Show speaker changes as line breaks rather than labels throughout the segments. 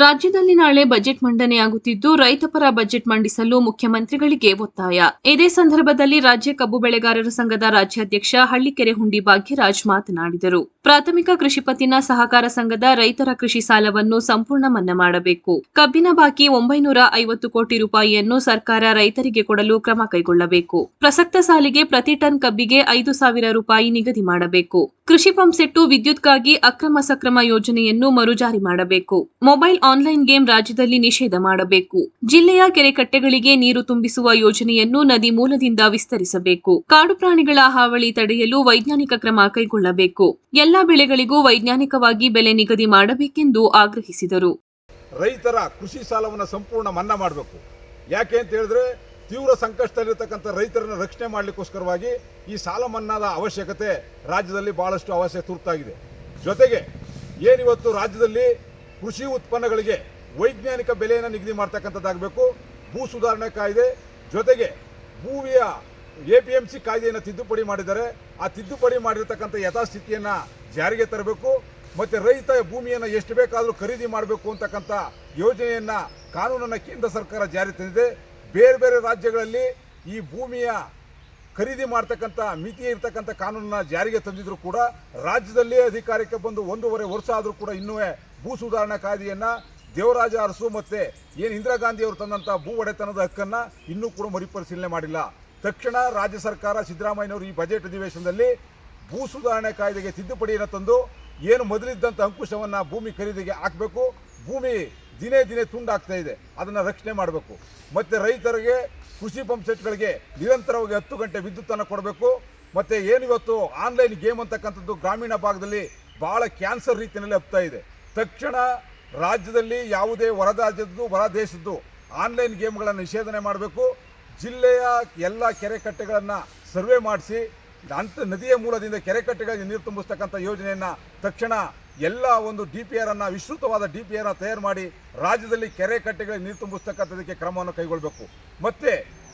ರಾಜ್ಯದಲ್ಲಿ ನಾಳೆ ಬಜೆಟ್ ಮಂಡನೆಯಾಗುತ್ತಿದ್ದು ರೈತಪರ ಬಜೆಟ್ ಮಂಡಿಸಲು ಮುಖ್ಯಮಂತ್ರಿಗಳಿಗೆ ಒತ್ತಾಯ. ಇದೇ ಸಂದರ್ಭದಲ್ಲಿ ರಾಜ್ಯ ಕಬ್ಬು ಬೆಳೆಗಾರರ ಸಂಘದ ರಾಜ್ಯಾಧ್ಯಕ್ಷ ಹಳ್ಳಿಕೆರೆ ಹುಂಡಿ ಭಾಗ್ಯರಾಜ್ ಮಾತನಾಡಿದರು. ಪ್ರಾಥಮಿಕ ಕೃಷಿ ಪತ್ತಿನ ಸಹಕಾರ ಸಂಘದ ರೈತರ ಕೃಷಿ ಸಾಲವನ್ನು ಸಂಪೂರ್ಣ ಮನ್ನಾ ಮಾಡಬೇಕು. ಕಬ್ಬಿನ ಬಾಕಿ ಒಂಬೈನೂರ ಐವತ್ತು ಕೋಟಿ ರೂಪಾಯಿಯನ್ನು ಸರ್ಕಾರ ರೈತರಿಗೆ ಕೊಡಲು ಕ್ರಮ ಕೈಗೊಳ್ಳಬೇಕು. ಪ್ರಸಕ್ತ ಸಾಲಿಗೆ ಪ್ರತಿ ಟನ್ ಕಬ್ಬಿಗೆ ಐದು ಸಾವಿರ ರೂಪಾಯಿ ನಿಗದಿ ಮಾಡಬೇಕು. ಕೃಷಿ ಪಂಪ್ಸೆಟ್ಟು ವಿದ್ಯುತ್ಗಾಗಿ ಅಕ್ರಮ ಸಕ್ರಮ ಯೋಜನೆಯನ್ನು ಮರುಜಾರಿ ಮಾಡಬೇಕು. ಮೊಬೈಲ್ ಆನ್ಲೈನ್ ಗೇಮ್ ರಾಜ್ಯದಲ್ಲಿ ನಿಷೇಧ ಮಾಡಬೇಕು. ಜಿಲ್ಲೆಯ ಕೆರೆ ಕಟ್ಟೆಗಳಿಗೆ ನೀರು ತುಂಬಿಸುವ ಯೋಜನೆಯನ್ನು ನದಿ ಮೂಲದಿಂದ ವಿಸ್ತರಿಸಬೇಕು. ಕಾಡು ಪ್ರಾಣಿಗಳ ಹಾವಳಿ ತಡೆಯಲು ವೈಜ್ಞಾನಿಕ ಕ್ರಮ ಕೈಗೊಳ್ಳಬೇಕು. ಎಲ್ಲ ಬೆಳೆಗಳಿಗೂ ವೈಜ್ಞಾನಿಕವಾಗಿ ಬೆಲೆ ನಿಗದಿ ಮಾಡಬೇಕೆಂದು ಆಗ್ರಹಿಸಿದರು.
ರೈತರ ಕೃಷಿ ಸಾಲವನ್ನು ಸಂಪೂರ್ಣ ಮನ್ನಾ ಮಾಡಬೇಕು. ಯಾಕೆ ಅಂತ ಹೇಳಿದ್ರೆ ತೀವ್ರ ಸಂಕಷ್ಟದಲ್ಲಿರ್ತಕ್ಕಂಥ ರೈತರನ್ನು ರಕ್ಷಣೆ ಮಾಡಲಿಕ್ಕೋಸ್ಕರವಾಗಿ ಈ ಸಾಲ ಮನ್ನಾದ ಅವಶ್ಯಕತೆ ರಾಜ್ಯದಲ್ಲಿ ಬಹಳಷ್ಟು ಅವಶ್ಯ ತುರ್ತಾಗಿದೆ. ಜೊತೆಗೆ ಏನಿವತ್ತು ರಾಜ್ಯದಲ್ಲಿ ಕೃಷಿ ಉತ್ಪನ್ನಗಳಿಗೆ ವೈಜ್ಞಾನಿಕ ಬೆಲೆಯನ್ನು ನಿಗದಿ ಮಾಡ್ತಕ್ಕಂಥದ್ದಾಗಬೇಕು. ಭೂ ಸುಧಾರಣೆ ಕಾಯ್ದೆ ಜೊತೆಗೆ ಭೂವಿಯ ಎ ಪಿ ಎಂ ಸಿ ಕಾಯ್ದೆಯನ್ನು ತಿದ್ದುಪಡಿ ಮಾಡಿದ್ದಾರೆ. ಆ ತಿದ್ದುಪಡಿ ಮಾಡಿರ್ತಕ್ಕಂಥ ಯಥಾಸ್ಥಿತಿಯನ್ನು ಜಾರಿಗೆ ತರಬೇಕು. ಮತ್ತು ರೈತ ಭೂಮಿಯನ್ನು ಎಷ್ಟು ಬೇಕಾದರೂ ಖರೀದಿ ಮಾಡಬೇಕು ಅಂತಕ್ಕಂಥ ಯೋಜನೆಯನ್ನು ಕಾನೂನನ್ನು ಕೇಂದ್ರ ಸರ್ಕಾರ ಜಾರಿ ತಂದಿದೆ. ಬೇರೆ ಬೇರೆ ರಾಜ್ಯಗಳಲ್ಲಿ ಈ ಭೂಮಿಯ ಖರೀದಿ ಮಾಡ್ತಕ್ಕಂಥ ಮಿತಿ ಇರ್ತಕ್ಕಂಥ ಕಾನೂನನ್ನ ಜಾರಿಗೆ ತಂದಿದ್ರು ಕೂಡ ರಾಜ್ಯದಲ್ಲಿ ಅಧಿಕಾರಕ್ಕೆ ಬಂದು ಒಂದೂವರೆ ವರ್ಷ ಆದರೂ ಕೂಡ ಇನ್ನೂ ಭೂ ಸುಧಾರಣಾ ಕಾಯ್ದೆಯನ್ನು ದೇವರಾಜ ಅರಸು ಮತ್ತೆ ಏನು ಇಂದಿರಾ ಗಾಂಧಿ ಅವರು ತಂದಂಥ ಭೂ ಒಡೆತನದ ಹಕ್ಕನ್ನ ಇನ್ನೂ ಕೂಡ ಮರುಪರಿಶೀಲನೆ ಮಾಡಿಲ್ಲ. ತಕ್ಷಣ ರಾಜ್ಯ ಸರ್ಕಾರ ಸಿದ್ದರಾಮಯ್ಯನವರು ಈ ಬಜೆಟ್ ಅಧಿವೇಶನದಲ್ಲಿ ಭೂ ಸುಧಾರಣೆ ಕಾಯ್ದೆಗೆ ತಿದ್ದುಪಡಿಯನ್ನು ತಂದು ಏನು ಮೊದಲಿದ್ದಂಥ ಅಂಕುಶವನ್ನು ಭೂಮಿ ಖರೀದಿಗೆ ಹಾಕಬೇಕು. ಭೂಮಿ ದಿನೇ ದಿನೇ ತುಂಡಾಗ್ತಾ ಇದೆ. ಅದನ್ನು ರಕ್ಷಣೆ ಮಾಡಬೇಕು. ಮತ್ತು ರೈತರಿಗೆ ಕೃಷಿ ಪಂಪ್ ಸೆಟ್ಗಳಿಗೆ ನಿರಂತರವಾಗಿ ಹತ್ತು ಗಂಟೆ ವಿದ್ಯುತ್ತನ್ನು ಕೊಡಬೇಕು. ಮತ್ತು ಏನಿವತ್ತು ಆನ್ಲೈನ್ ಗೇಮ್ ಅಂತಕ್ಕಂಥದ್ದು ಗ್ರಾಮೀಣ ಭಾಗದಲ್ಲಿ ಭಾಳ ಕ್ಯಾನ್ಸರ್ ರೀತಿಯಲ್ಲಿ ಹಬ್ತಾ ಇದೆ. ತಕ್ಷಣ ರಾಜ್ಯದಲ್ಲಿ ಯಾವುದೇ ಹೊರ ರಾಜ್ಯದ್ದು, ಹೊರ ದೇಶದ್ದು ಆನ್ಲೈನ್ ಗೇಮ್ಗಳನ್ನು ನಿಷೇಧನೆ ಮಾಡಬೇಕು. ಜಿಲ್ಲೆಯ ಎಲ್ಲ ಕೆರೆ ಕಟ್ಟೆಗಳನ್ನು ಸರ್ವೆ ಮಾಡಿಸಿ, ಅಂತ ನದಿಯ ಮೂಲದಿಂದ ಕೆರೆ ಕಟ್ಟೆಗಳಿಗೆ ನೀರು ತುಂಬಿಸ್ತಕ್ಕಂಥ ಯೋಜನೆಯನ್ನು ತಕ್ಷಣ ಎಲ್ಲ ಒಂದು ಡಿ ಪಿ ಆರ್ ಅನ್ನು, ವಿಸ್ತೃತವಾದ ಡಿ ಪಿ ಆರ್ ತಯಾರು ಮಾಡಿ ರಾಜ್ಯದಲ್ಲಿ ಕೆರೆ ಕಟ್ಟೆಗಳಿಗೆ ನೀರು ತುಂಬಿಸ್ತಕ್ಕಂಥದಕ್ಕೆ ಕ್ರಮವನ್ನು ಕೈಗೊಳ್ಳಬೇಕು. ಮತ್ತೆ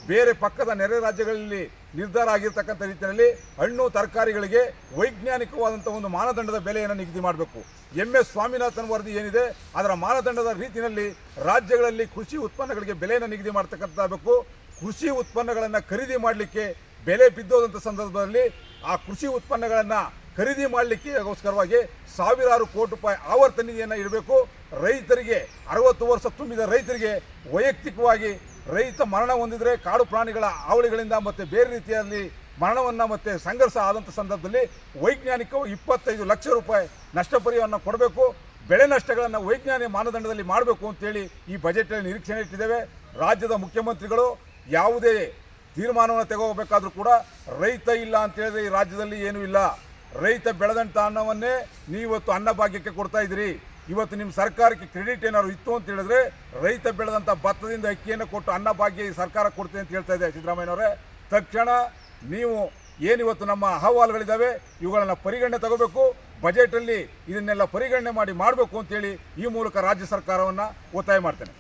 ಬೇರೆ ಪಕ್ಕದ ನೆರೆ ರಾಜ್ಯಗಳಲ್ಲಿ ನಿರ್ಧಾರ ಆಗಿರ್ತಕ್ಕಂಥ ರೀತಿಯಲ್ಲಿ ಹಣ್ಣು, ತರಕಾರಿಗಳಿಗೆ ವೈಜ್ಞಾನಿಕವಾದಂಥ ಒಂದು ಮಾನದಂಡದ ಬೆಲೆಯನ್ನು ನಿಗದಿ ಮಾಡಬೇಕು. ಎಂ. ಎಸ್. ಸ್ವಾಮಿನಾಥನ್ ವರದಿ ಏನಿದೆ, ಅದರ ಮಾನದಂಡದ ರೀತಿಯಲ್ಲಿ ರಾಜ್ಯಗಳಲ್ಲಿ ಕೃಷಿ ಉತ್ಪನ್ನಗಳಿಗೆ ಬೆಲೆಯನ್ನು ನಿಗದಿ ಮಾಡ್ತಕ್ಕಂಥದ್ದು ಕೃಷಿ ಉತ್ಪನ್ನಗಳನ್ನು ಖರೀದಿ ಮಾಡಲಿಕ್ಕೆ ಬೆಲೆ ಬಿದ್ದೋದಂಥ ಸಂದರ್ಭದಲ್ಲಿ ಆ ಕೃಷಿ ಉತ್ಪನ್ನಗಳನ್ನು ಖರೀದಿ ಮಾಡಲಿಕ್ಕೆಗೋಸ್ಕರವಾಗಿ ಸಾವಿರಾರು ಕೋಟಿ ರೂಪಾಯಿ ಆವರ್ತ ನಿಧಿಯನ್ನು ಇಡಬೇಕು. ರೈತರಿಗೆ ಅರವತ್ತು ವರ್ಷ ತುಂಬಿದ ರೈತರಿಗೆ ವೈಯಕ್ತಿಕವಾಗಿ ರೈತ ಮರಣ ಹೊಂದಿದರೆ ಕಾಡು ಪ್ರಾಣಿಗಳ ಹಾವಳಿಗಳಿಂದ ಮತ್ತು ಬೇರೆ ರೀತಿಯಲ್ಲಿ ಮರಣವನ್ನು ಮತ್ತು ಸಂಘರ್ಷ ಆದಂಥ ಸಂದರ್ಭದಲ್ಲಿ ವೈಜ್ಞಾನಿಕವಾಗಿ ಇಪ್ಪತ್ತೈದು ಲಕ್ಷ ರೂಪಾಯಿ ನಷ್ಟ ಪರಿಹಾರವನ್ನು ಕೊಡಬೇಕು. ಬೆಳೆ ನಷ್ಟಗಳನ್ನು ವೈಜ್ಞಾನಿಕ ಮಾನದಂಡದಲ್ಲಿ ಮಾಡಬೇಕು ಅಂತೇಳಿ ಈ ಬಜೆಟಲ್ಲಿ ನಿರೀಕ್ಷಣೆ ಇಟ್ಟಿದ್ದೇವೆ. ರಾಜ್ಯದ ಮುಖ್ಯಮಂತ್ರಿಗಳು ಯಾವುದೇ ತೀರ್ಮಾನವನ್ನು ತಗೋಬೇಕಾದ್ರೂ ಕೂಡ ರೈತ ಇಲ್ಲ ಅಂತ ಹೇಳಿದ್ರೆ ಈ ರಾಜ್ಯದಲ್ಲಿ ಏನೂ ಇಲ್ಲ. ರೈತ ಬೆಳೆದಂಥ ಅನ್ನವನ್ನೇ ನೀವತ್ತು ಅನ್ನಭಾಗ್ಯಕ್ಕೆ ಕೊಡ್ತಾ ಇದ್ದೀರಿ. ಇವತ್ತು ನಿಮ್ಮ ಸರ್ಕಾರಕ್ಕೆ ಕ್ರೆಡಿಟ್ ಏನಾದ್ರು ಇತ್ತು ಅಂತ ಹೇಳಿದ್ರೆ ರೈತ ಬೆಳೆದಂಥ ಭತ್ತದಿಂದ ಅಕ್ಕಿಯನ್ನು ಕೊಟ್ಟು ಅನ್ನಭಾಗ್ಯ ಈ ಸರ್ಕಾರ ಕೊಡ್ತೇನೆ ಅಂತ ಹೇಳ್ತಾ ಇದೆ ಸಿದ್ದರಾಮಯ್ಯನವರೇ. ತಕ್ಷಣ ನೀವು ಏನಿವತ್ತು ನಮ್ಮ ಅಹವಾಲುಗಳಿದ್ದಾವೆ ಇವುಗಳನ್ನು ಪರಿಗಣನೆ ತಗೋಬೇಕು. ಬಜೆಟಲ್ಲಿ ಇದನ್ನೆಲ್ಲ ಪರಿಗಣನೆ ಮಾಡಿ ಮಾಡಬೇಕು ಅಂತೇಳಿ ಈ ಮೂಲಕ ರಾಜ್ಯ ಸರ್ಕಾರವನ್ನು ಒತ್ತಾಯ ಮಾಡ್ತೇನೆ.